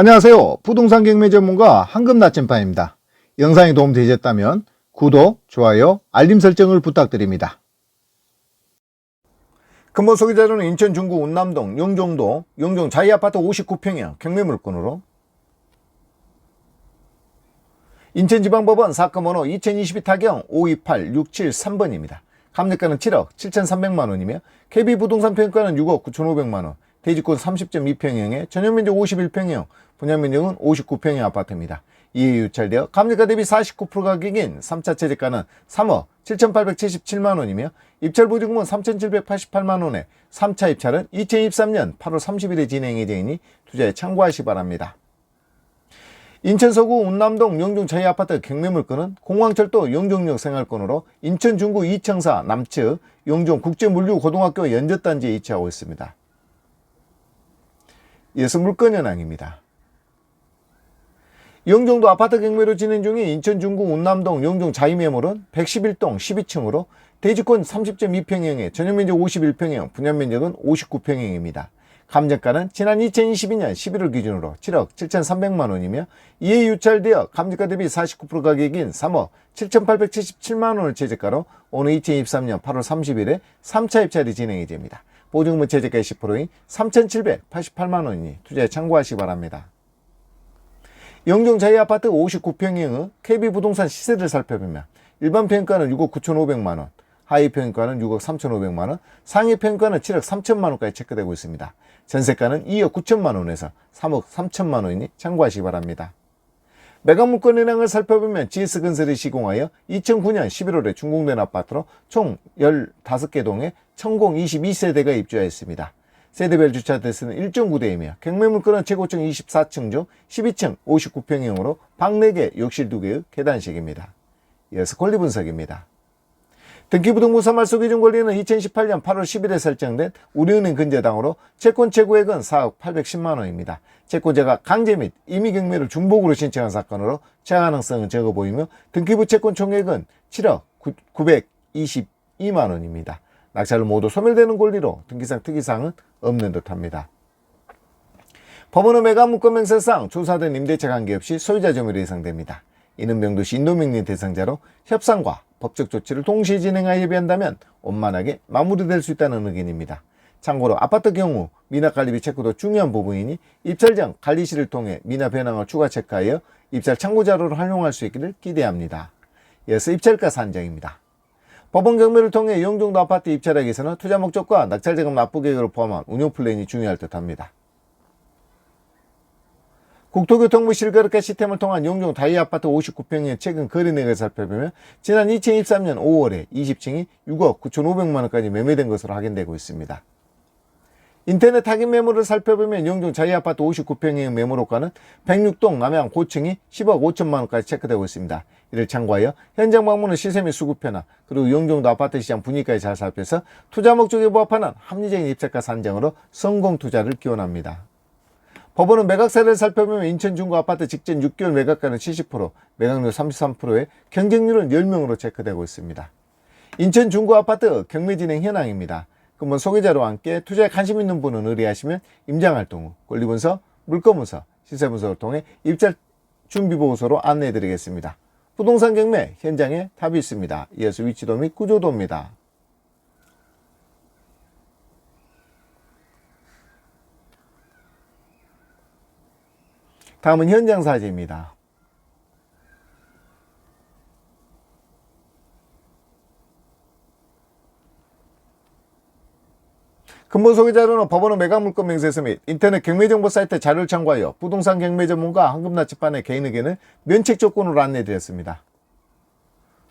안녕하세요. 부동산 경매 전문가 황금 나침반입니다. 영상이 도움되셨다면 구독, 좋아요, 알림 설정을 부탁드립니다. 근본 소개자료는 인천 중구 운남동 용종도 용종 자이아파트 59평형 경매 물건으로 인천지방법원 사건 번호 2022 타경 528673번입니다. 감정가는 7억 7,300만 원이며 KB 부동산 평가는 6억 9,500만 원, 대지권 30.2평형에 전용 면적 51평형, 분양 면적은 59평형 아파트입니다. 이에 유찰되어 감정가 대비 49% 가격인 3차 최저가는 3억 7,877만 원이며 입찰 보증금은 3,788만 원에 3차 입찰은 2023년 8월 30일에 진행 예정이니 투자에 참고하시 기 바랍니다. 인천 서구 운남동 용종 저희 아파트 경매 물건은 공항철도 용종역 생활권으로 인천 중구 이청사 남측 용종 국제물류고등학교 연접단지에 위치하고 있습니다. 이어서 물건 현황입니다. 용종도 아파트 경매로 진행 중인 인천 중구 운남동 용종 자이매물은 111동 12층으로 대지권 30.2평형에 전용면적 51평형, 분양면적은 59평형입니다. 감정가는 지난 2022년 11월 기준으로 7억 7,300만 원이며 이에 유찰되어 감정가 대비 49% 가격인 3억 7,877만 원을 최저가로 오늘 2023년 8월 30일에 3차 입찰이 진행이 됩니다. 보증금은 최저가 10%인 3,788만 원이니 투자에 참고하시기 바랍니다. 영종 자이 아파트 59평형의 KB 부동산 시세를 살펴보면 일반 평가는 6억 9,500만 원, 하위 평가는 6억 3,500만 원, 상위 평가는 7억 3천만 원까지 체크되고 있습니다. 전세가는 2억 9천만 원에서 3억 3천만 원이니 참고하시기 바랍니다. 매각 물건 현황을 살펴보면 GS건설이 시공하여 2009년 11월에 준공된 아파트로 총 15개 동에 천공 22세대가 입주하였습니다. 세대별 주차 대 수는 1.9대이며 경매 물건은 최고층 24층 중 12층 59평형으로 방 4개, 욕실 2개의 계단식입니다. 이어서 권리 분석입니다. 등기부등본 말소 기준 권리는 2018년 8월 10일에 설정된 우리은행 근저당으로 채권 최고액은 4억 810만 원입니다. 채권자가 강제 및 임의 경매를 중복으로 신청한 사건으로 제한 가능성은 적어 보이며 등기부 채권 총액은 7억 922만 원입니다. 낙찰로 모두 소멸되는 권리로 등기상 특이사항은 없는 듯합니다. 법원의 매각 물건 명세상 조사된 임대차 관계없이 소유자 점유로 예상됩니다. 이는 명도시 인도명령 대상자로 협상과 법적 조치를 동시에 진행하여 협의한다면 원만하게 마무리될 수 있다는 의견입니다. 참고로 아파트 경우 미납 관리비 체크도 중요한 부분이니 입찰 전 관리실을 통해 미납 현황을 추가 체크하여 입찰 참고 자료로 활용할 수 있기를 기대합니다. 이어서 입찰가 산정입니다. 법원 경매를 통해 영종도 아파트 입찰하기 위해서는 투자 목적과 낙찰 자금 납부 계획을 포함한 운영 플랜이 중요할 듯합니다. 국토교통부 실거래가 시스템을 통한 용종 다이 아파트 59평의 최근 거래내역을 살펴보면 지난 2023년 5월에 20층이 6억 9,500만 원까지 매매된 것으로 확인되고 있습니다. 인터넷 확인 매물을 살펴보면 용종 자이 아파트 59평의 매물호가는 106동 남양 고층이 10억 5천만 원까지 체크되고 있습니다. 이를 참고하여 현장 방문은 시세 및 수급 변화 그리고 용종도 아파트 시장 분위기까지 잘 살펴서 투자 목적에 부합하는 합리적인 입찰가 산정으로 성공 투자를 기원합니다. 법원은 매각세를 살펴보면 인천 중구 아파트 직전 6개월 매각가는 70%, 매각률 33%에 경쟁률은 10명으로 체크되고 있습니다. 인천 중구 아파트 경매 진행 현황입니다. 그러면 소개자료와 함께 투자에 관심 있는 분은 의뢰하시면 임장활동 후 권리분석, 물건분석, 시세분석을 통해 입찰 준비보고서로 안내해 드리겠습니다. 부동산 경매 현장에 답이 있습니다. 이어서 위치도 및 구조도입니다. 다음은 현장 사진입니다. 근본 소개 자료는 법원의 매각 물건 명세서 및 인터넷 경매 정보 사이트 자료를 참고하여 부동산 경매 전문가 황금나치반의 개인 의견을 면책 조건으로 안내드렸습니다.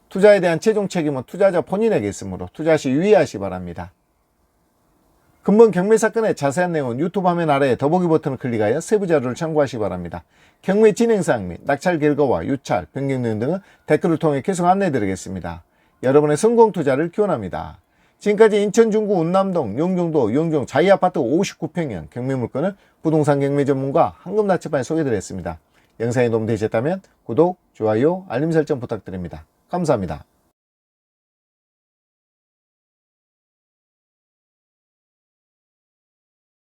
투자에 대한 최종 책임은 투자자 본인에게 있으므로 투자 시 유의하시 기 바랍니다. 근본 경매 사건의 자세한 내용은 유튜브 화면 아래에 더보기 버튼을 클릭하여 세부 자료를 참고하시기 바랍니다. 경매 진행 사항 및 낙찰 결과와 유찰, 변경 내용 등은 댓글을 통해 계속 안내해 드리겠습니다. 여러분의 성공 투자를 기원합니다. 지금까지 인천 중구 운남동 용종도 용종 자이 아파트 59평형 경매 물건을 부동산 경매 전문가 황금 나치반에 소개드렸습니다. 영상이 도움되셨다면 구독, 좋아요, 알림 설정 부탁드립니다. 감사합니다.